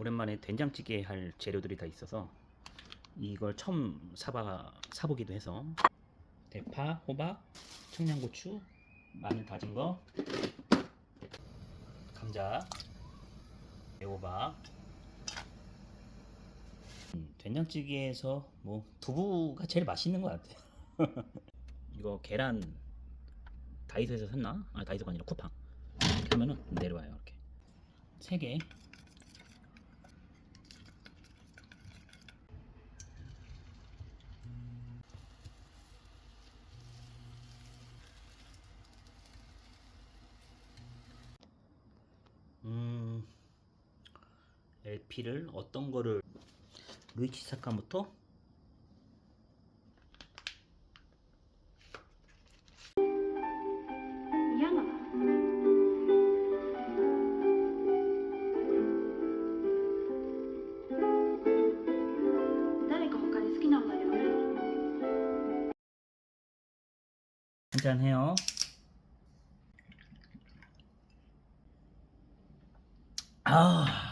오랜만에 된장찌개 할 재료들이 다 있어서 이걸 처음 사봐 사보기도 해서 대파, 호박, 청양고추, 마늘 다진 거, 감자, 애호박. 음, 된장찌개에서 뭐 두부가 제일 맛있는 것 같아요. 이거 계란 다이소에서 샀나? 아 다이소가 아니라 쿠팡. 이렇게 하면은 내려와요 이렇게. 세 개. LP를 어떤 거를 루이치 사카모토 한잔 해요. 아.